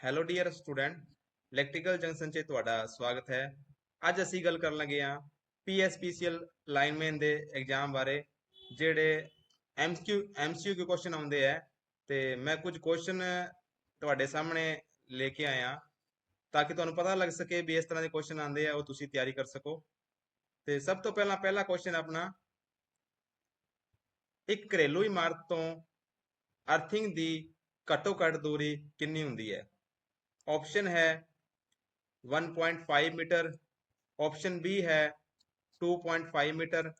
Hello dear student electrical junction 'ਚ ਤੁਹਾਡਾ ਸਵਾਗਤ ਹੈ। ਅੱਜ ਅਸੀਂ ਗੱਲ ਕਰਨ ਲੱਗੇ ਹਾਂ ਪੀਐਸਪੀਸੀਐਲ ਲਾਈਨਮੈਨ ਦੇ ਐਗਜ਼ਾਮ ਬਾਰੇ, ਜਿਹੜੇ ਐਮਸੀਕਿਊ ਐਮਸੀਕਿਊ ਕੁਐਸਚਨ ਆਉਂਦੇ ਆ ਤੇ ਮੈਂ ਕੁਝ ਕੁਐਸਚਨ ਤੁਹਾਡੇ ਸਾਹਮਣੇ ਲੈ ਕੇ ਆਇਆ ਤਾਂ ਕਿ ਤੁਹਾਨੂੰ ਪਤਾ ਲੱਗ ਸਕੇ ਵੀ ਇਸ ਤਰ੍ਹਾਂ ਦੇ ਕੁਐਸਚਨ ਆਉਂਦੇ ਆ, ਉਹ ਤੁਸੀਂ ਤਿਆਰੀ ਕਰ ਸਕੋ। ਤੇ ਸਭ ਤੋਂ ਪਹਿਲਾਂ, ਪਹਿਲਾ ਕੁਐਸਚਨ ਆਪਣਾ, ਇੱਕ ਘਰੇਲੂ ਇਮਾਰਤ ਤੋਂ ਅਰਥਿੰਗ ਦੀ ਘੱਟੋ ਘੱਟ ਦੂਰੀ ਕਿੰਨੀ ਹੁੰਦੀ ਹੈ? ਆਪਸ਼ਨ ਹੈ 1.5 ਮੀਟਰ ਆਪਸ਼ਨ ਬੀ ਹੈ 2.5 ਮੀਟਰ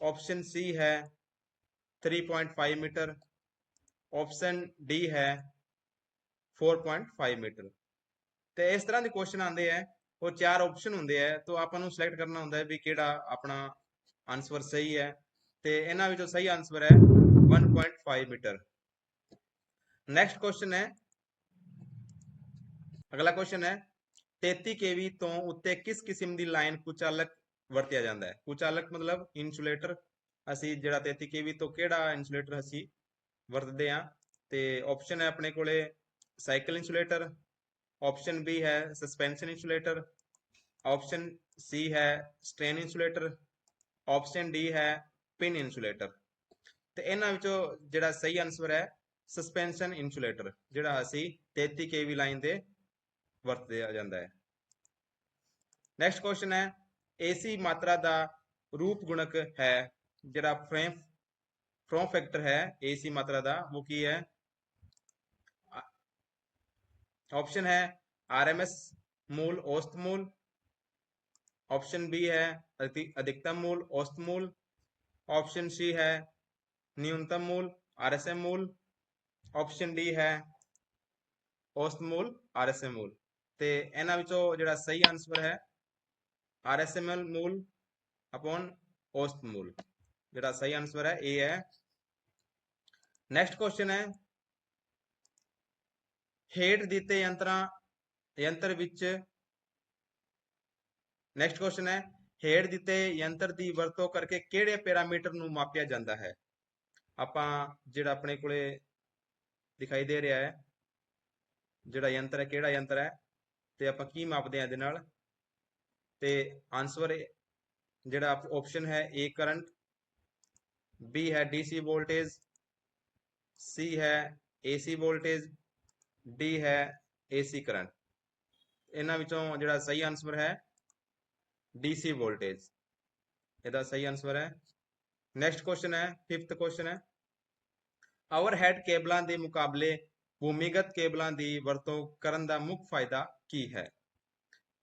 ਆਪਸ਼ਨ ਸੀ ਹੈ 3.5 ਮੀਟਰ ਆਪਸ਼ਨ ਡੀ ਹੈ 4.5 ਮੀਟਰ ਤੇ ਇਸ ਤਰ੍ਹਾਂ ਦੇ ਕੁਐਸਚਨ ਆਉਂਦੇ ਆ, ਉਹ ਚਾਰ ਆਪਸ਼ਨ ਹੁੰਦੇ ਆ, ਤਾਂ ਆਪਾਂ ਨੂੰ ਸਿਲੈਕਟ ਕਰਨਾ ਹੁੰਦਾ ਹੈ ਵੀ ਕਿਹੜਾ ਆਪਣਾ ਆਨਸਰ ਸਹੀ ਹੈ, ਤੇ ਇਹਨਾਂ ਵਿੱਚੋਂ ਸਹੀ ਆਨਸਰ ਹੈ 1.5 ਮੀਟਰ ਨੈਕਸਟ ਕੁਐਸਚਨ ਹੈ ਅਗਲਾ ਕੁਐਸਚਨ ਹੈ 33 kV ਤੋਂ ਉੱਤੇ ਕਿਸ ਕਿਸਮ ਦੀ ਲਾਈਨ ਕੁਚਾਲਕ ਵਰਤਿਆ ਜਾਂਦਾ ਹੈ? ਕੁਚਾਲਕ ਮਤਲਬ ਇਨਸੂਲੇਟਰ ਅਸੀਂ ਜਿਹੜਾ 33 kV ਤੋਂ ਕਿਹੜਾ ਇਨਸੂਲੇਟਰ ਅਸੀਂ ਵਰਤਦੇ ਹਾਂ? ਤੇ ਆਪਸ਼ਨ ਹੈ ਆਪਣੇ ਕੋਲੇ ਸਾਈਕਲ ਇਨਸੂਲੇਟਰ ਆਪਸ਼ਨ ਬੀ ਹੈ ਸਸਪੈਂਸ਼ਨ ਇਨਸੂਲੇਟਰ ਆਪਸ਼ਨ ਸੀ ਹੈ ਸਟ੍ਰੇਨ ਇਨਸੂਲੇਟਰ ਆਪਸ਼ਨ ਡੀ ਹੈ ਪਿਨ ਇਨਸੂਲੇਟਰ ਤੇ ਇਹਨਾਂ ਵਿੱਚੋਂ ਜਿਹੜਾ ਸਹੀ ਆਨਸਰ ਹੈ ਸਸਪੈਂਸ਼ਨ ਇਨਸੂਲੇਟਰ ਜਿਹੜਾ ਅਸੀਂ 33 kV ਲਾਈਨ ਦੇ ਤੇ ਵਰਤਿਆ ਜਾਂਦਾ ਹੈ ਨੈਕਸਟ ਕੁਐਸਚਨ ਹੈ ਏਸੀ ਮਾਤਰਾ ਦਾ ਰੂਪ ਗੁਣਕ ਹੈ ਜਿਹੜਾ ਫਰੇਮ ਫਰੋਮ ਫੈਕਟਰ ਹੈ ਏਸੀ ਮਾਤਰਾ ਦਾ ਉਹ ਕੀ ਹੈ ਆਪਸ਼ਨ ਹੈ ਆਰਐਮਐਸ मूल औसत मूल ऑप्शन बी है अति- अधिकतम मूल औसत मूल ऑप्शन सी है न्यूनतम मूल आरएसएम मूल ਆਪਸ਼ਨ ਡੀ ਹੈ ਔਸਤ ਮੂਲ ਆਰਐਸਐਮ ਮੂਲ ਤੇ ਇਹਨਾਂ ਵਿੱਚੋਂ ਜਿਹੜਾ ਸਹੀ ਆਨਸਰ ਹੈ ਆਰਐਸਐਮ ਮੂਲ ਅਪਨ ਔਸਤ ਮੂਲ। ਜਿਹੜਾ ਸਹੀ ਆਨਸਰ ਹੈ, ਇਹ ਹੈ। ਨੈਕਸਟ ਕੁਐਸਚਨ ਹੈ। ਹੇਠ ਦਿੱਤੇ ਯੰਤਰਾਂ, ਯੰਤਰ ਵਿੱਚ ਨੈਕਸਟ ਕੁਐਸਚਨ ਹੈ। ਹੇਠ ਦਿੱਤੇ ਯੰਤਰ ਦੀ ਵਰਤੋਂ ਕਰਕੇ ਕਿਹੜੇ ਪੈਰਾਮੀਟਰ ਨੂੰ ਮਾਪਿਆ ਜਾਂਦਾ ਹੈ? ਆਪਾਂ ਜਿਹੜਾ ਆਪਣੇ ਕੋਲੇ ਦਿਖਾਈ ਦੇ ਰਿਹਾ ਹੈ, ਜਿਹੜਾ ਯੰਤਰ ਹੈ, ਕਿਹੜਾ ਯੰਤਰ ਹੈ? ਤੇ ਆਪਾਂ ਕੀ ਮਾਪਦੇ ਹਾਂ ਇਹਦੇ ਨਾਲ? ਤੇ ਆਨਸਰ ਜਿਹੜਾ ਆਪਸ਼ਨ ਹੈ ਏ ਕਰੰਟ ਬੀ ਹੈ ਡੀਸੀ ਵੋਲਟੇਜ ਸੀ ਹੈ ਏਸੀ ਵੋਲਟੇਜ ਡੀ ਹੈ ਏਸੀ ਕਰੰਟ ਇਹਨਾਂ ਵਿੱਚੋਂ ਜਿਹੜਾ ਸਹੀ ਆਨਸਰ ਹੈ ਡੀਸੀ ਵੋਲਟੇਜ ਇਹਦਾ ਸਹੀ ਆਨਸਰ ਹੈ। ਨੈਕਸਟ ਕੁਐਸਚਨ ਹੈ ਫਿਫਥ ਕੁਐਸਚਨ ਹੈ। ਆਵਰ ਹੈਡ ਕੇਬਲਾਂ ਦੇ ਮੁਕਾਬਲੇ ਭੂਮੀਗਤ ਕੇਬਲਾਂ ਦੀ ਵਰਤੋਂ ਕਰਨ ਦਾ ਮੁੱਖ ਫਾਇਦਾ ਕੀ ਹੈ?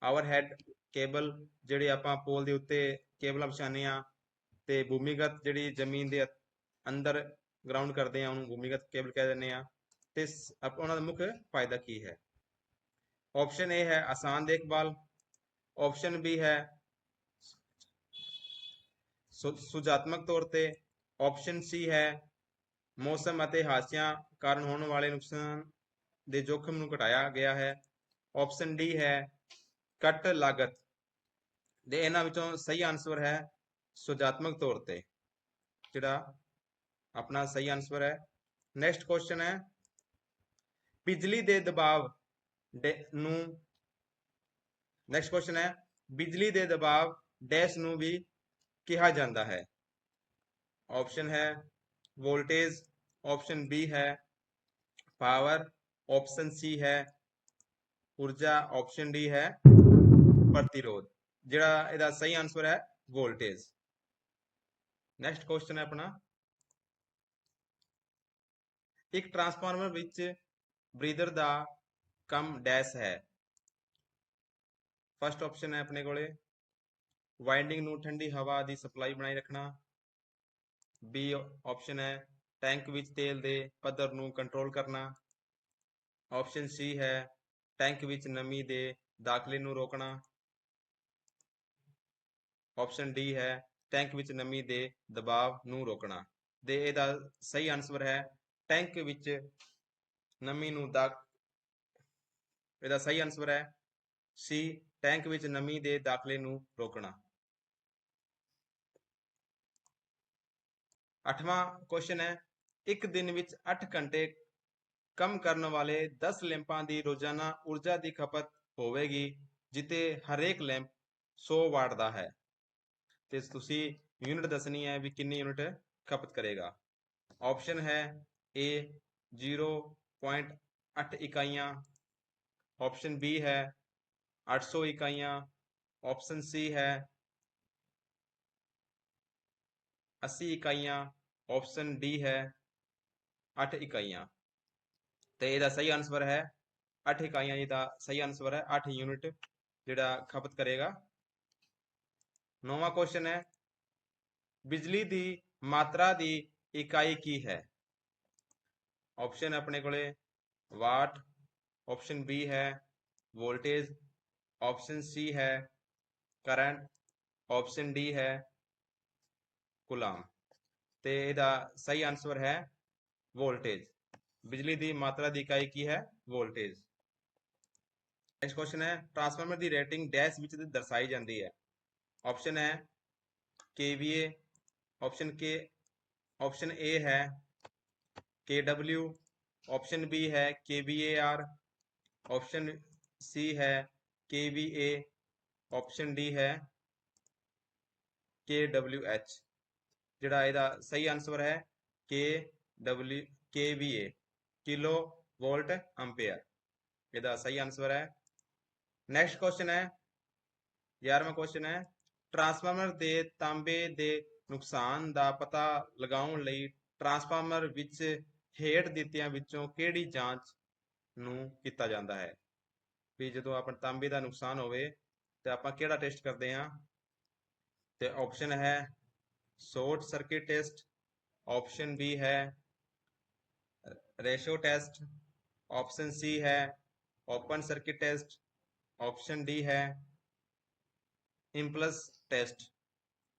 ਆਵਰ ਹੈਡ ਕੇਬਲ ਜਿਹੜੇ ਆਪਾਂ ਪੋਲ ਦੇ ਉੱਤੇ ਕੇਬਲਾਂ ਵਿਛਾਉਂਦੇ ਆ ਤੇ ਭੂਮੀਗਤ ਜਿਹੜੀ ਜ਼ਮੀਨ ਦੇ ਅੰਦਰ ਗਰਾਊਂਡ ਕਰਦੇ ਆ ਉਹਨੂੰ ਭੂਮੀਗਤ ਕੇਬਲ ਕਹਿ ਦਿੰਦੇ ਆ ਤੇ ਉਹਨਾਂ ਦਾ ਮੁੱਖ ਫਾਇਦਾ ਕੀ ਹੈ? ਆਪਸ਼ਨ ਏ ਹੈ ਆਸਾਨ ਦੇਖਭਾਲ ਆਪਸ਼ਨ ਬੀ ਹੈ ਸੁਝਾਤਮਕ ਤੌਰ ਤੇ ਆਪਸ਼ਨ ਸੀ ਹੈ ਮੌਸਮ ਅਤੇ ਹਾਦਸਿਆਂ ਕਾਰਨ ਹੋਣ ਵਾਲੇ ਨੁਕਸਾਨ ਦੇ ਜੋਖਮ ਨੂੰ ਘਟਾਇਆ ਗਿਆ ਹੈ। ਆਪਸ਼ਨ ਡੀ ਹੈ ਘੱਟ ਲਾਗਤ। ਦੇ ਇਹਨਾਂ ਵਿੱਚੋਂ ਸਹੀ ਆਨਸਰ ਹੈ ਸੁਝਾਤਮਕ ਤੌਰ ਤੇ, ਜਿਹੜਾ ਆਪਣਾ ਸਹੀ ਆਨਸਰ ਹੈ। ਨੈਕਸਟ ਕੁਐਸਚਨ ਹੈ, ਬਿਜਲੀ ਦੇ ਦਬਾਅ ਦੇ ਨੂੰ ਨੈਕਸਟ ਕੁਐਸਚਨ ਹੈ, ਬਿਜਲੀ ਦੇ ਦਬਾਅ ਡੈਸ਼ ਨੂੰ ਵੀ ਕਿਹਾ ਜਾਂਦਾ ਹੈ। ਆਪਸ਼ਨ ਹੈ ਵੋਲਟੇਜ ਆਪਸ਼ਨ ਬੀ ਹੈ ਪਾਵਰ ਆਪਸ਼ਨ ਸੀ ਹੈ ਊਰਜਾ ਆਪਸ਼ਨ ਡੀ ਹੈ ਪ੍ਰਤੀਰੋਧ, ਜਿਹੜਾ ਇਹਦਾ ਸਹੀ ਆਨਸਰ ਹੈ ਵੋਲਟੇਜ ਨੈਕਸਟ ਕੁਐਸਚਨ ਹੈ ਆਪਣਾ। ਇੱਕ ਟਰਾਂਸਫਾਰਮਰ ਵਿੱਚ ਬਰੀਦਰ ਦਾ ਕੰਮ ਡੈਸ਼ ਹੈ। ਫਸਟ ਆਪਸ਼ਨ ਹੈ ਆਪਣੇ ਕੋਲੇ। ਵਾਈਂਡਿੰਗ ਨੂੰ ਠੰਡੀ ਹਵਾ ਦੀ ਸਪਲਾਈ ਬਣਾਈ ਰੱਖਣਾ। ਬੀ ਆਪਸ਼ਨ ਹੈ ਟੈਂਕ ਵਿੱਚ ਤੇਲ ਦੇ ਪੱਧਰ ਨੂੰ ਕੰਟਰੋਲ ਕਰਨਾ। ਆਪਸ਼ਨ ਸੀ ਹੈ ਟੈਂਕ ਵਿੱਚ ਨਮੀ ਦੇ ਦਾਖਲੇ ਨੂੰ ਰੋਕਣਾ। ਆਪਸ਼ਨ ਡੀ ਹੈ ਟੈਂਕ ਵਿੱਚ ਨਮੀ ਦੇ ਦਬਾਅ ਨੂੰ ਰੋਕਣਾ। ਦੇ, ਇਹਦਾ ਸਹੀ ਆਨਸਰ ਹੈ ਟੈਂਕ ਵਿੱਚ ਨਮੀ ਨੂੰ ਦਾ, ਇਹਦਾ ਸਹੀ ਆਨਸਰ ਹੈ ਸੀ ਟੈਂਕ ਵਿੱਚ ਨਮੀ ਦੇ ਦਾਖਲੇ ਨੂੰ ਰੋਕਣਾ। ਅੱਠਵਾਂ ਕੁਐਸਚਨ ਹੈ, ਇੱਕ ਦਿਨ ਵਿੱਚ 8 ਘੰਟੇ ਕੰਮ ਕਰਨ ਵਾਲੇ 10 ਲੈਂਪਾਂ ਦੀ ਰੋਜ਼ਾਨਾ ਊਰਜਾ ਦੀ ਖਪਤ ਹੋਵੇਗੀ ਜਿੱਤੇ ਹਰੇਕ ਲੈਂਪ 100 ਵਾਟ ਦਾ ਹੈ। ਤੇ ਤੁਸੀਂ ਯੂਨਿਟ ਦੱਸਣੀ ਹੈ ਵੀ ਕਿੰਨੀ ਯੂਨਿਟ ਖਪਤ ਕਰੇਗਾ। ਆਪਸ਼ਨ ਹੈ A 0.8 ਇਕਾਈਆਂ। ਆਪਸ਼ਨ B ਹੈ 800 ਇਕਾਈਆਂ। ਆਪਸ਼ਨ C ਹੈ 80 ਇਕਾਈਆਂ। ਆਪਸ਼ਨ D ਹੈ 8 ਇਕਾਈਆਂ। ਤੇ ਇਹਦਾ ਸਹੀ ਆਨਸਰ ਹੈ 8 ਇਕਾਈਆਂ ਇਹਦਾ ਸਹੀ ਆਨਸਰ ਹੈ 8 ਯੂਨਿਟ ਜਿਹੜਾ ਖਪਤ ਕਰੇਗਾ। ਨੌਵਾਂ ਕੁਐਸਚਨ ਹੈ, ਬਿਜਲੀ ਦੀ ਮਾਤਰਾ ਦੀ ਇਕਾਈ ਕੀ ਹੈ? ਆਪਸ਼ਨ ਆਪਣੇ ਕੋਲੇ ਵਾਟ ਆਪਸ਼ਨ ਬੀ ਹੈ ਵੋਲਟੇਜ ਆਪਸ਼ਨ ਸੀ ਹੈ ਕਰੰਟ ਆਪਸ਼ਨ ਡੀ ਹੈ ਕੁਲਾਮ ਤੇ ਇਹਦਾ ਸਹੀ ਆਨਸਰ ਹੈ ਵੋਲਟੇਜ ਬਿਜਲੀ ਦੀ ਮਾਤਰਾ ਦੀ ਇਕਾਈ ਕੀ ਹੈ? ਵੋਲਟੇਜ ਨੈਕਸਟ ਕੁਐਸਚਨ ਹੈ ਟਰਾਂਸਫਾਰਮਰ ਦੀ ਰੇਟਿੰਗ ਡੈਸ਼ ਵਿੱਚ ਦਰਸਾਈ ਜਾਂਦੀ ਹੈ। ਆਪਸ਼ਨ ਹੈ KVA ਆਪਸ਼ਨ ਕੇ ਆਪਸ਼ਨ A ਹੈ KW ਆਪਸ਼ਨ B ਹੈ KVAR ਆਪਸ਼ਨ C ਹੈ KVA ਆਪਸ਼ਨ D ਹੈ KWH ਜਿਹੜਾ ਇਹਦਾ ਸਹੀ ਆਨਸਰ ਹੈ KW, KVA kilo volt ampere ਇਹਦਾ ਸਹੀ ਆਨਸਰ ਹੈ। ਨੈਕਸਟ ਕੁਐਸਚਨ ਹੈ। 11ਵਾਂ ਕੁਐਸਚਨ ਹੈ। ਟਰਾਂਸਫਾਰਮਰ ਦੇ ਤਾਂਬੇ ਦੇ ਨੁਕਸਾਨ ਦਾ ਪਤਾ ਲਗਾਉਣ ਲਈ ਟਰਾਂਸਫਾਰਮਰ ਵਿੱਚ ਹੇਠ ਦਿੱਤਿਆਂ ਵਿੱਚੋਂ ਕਿਹੜੀ ਜਾਂਚ ਨੂੰ ਕੀਤਾ ਜਾਂਦਾ ਹੈ? ਵੀ ਜਦੋਂ ਆਪਾਂ ਤਾਂਬੇ ਦਾ ਨੁਕਸਾਨ ਹੋਵੇ, ਤੇ ਆਪਾਂ ਕਿਹੜਾ ਟੈਸਟ ਕਰਦੇ ਹਾਂ? ਤੇ ਆਪਸ਼ਨ ਹੈ short circuit test. Option B ਹੈ ਰੇਸ਼ੋ ਟੈਸਟ, ਆਪਸ਼ਨ ਸੀ ਹੈ, open circuit test, option D ਹੈ ਇੰਪਲਸ ਟੈਸਟ,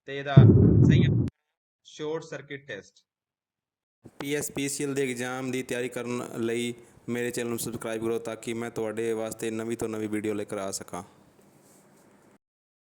ਤੇ ਇਹਦਾ ਸਹੀ ਸ਼ਾਰਟ ਸਰਕਟ ਟੈਸਟ ਪੀਐਸਪੀਸੀਐਲ ਦੇ ਐਗਜ਼ਾਮ ਦੀ ਤਿਆਰੀ ਕਰਨ ਲਈ ਮੇਰੇ ਚੈਨਲ ਨੂੰ ਸਬਸਕ੍ਰਾਈਬ ਕਰੋ ਤਾਂ ਕਿ ਮੈਂ ਤੁਹਾਡੇ ਵਾਸਤੇ ਨਵੀਂ ਤੋਂ ਨਵੀਂ ਵੀਡੀਓ ਲੈ ਕੇ ਆ ਸਕਾਂ।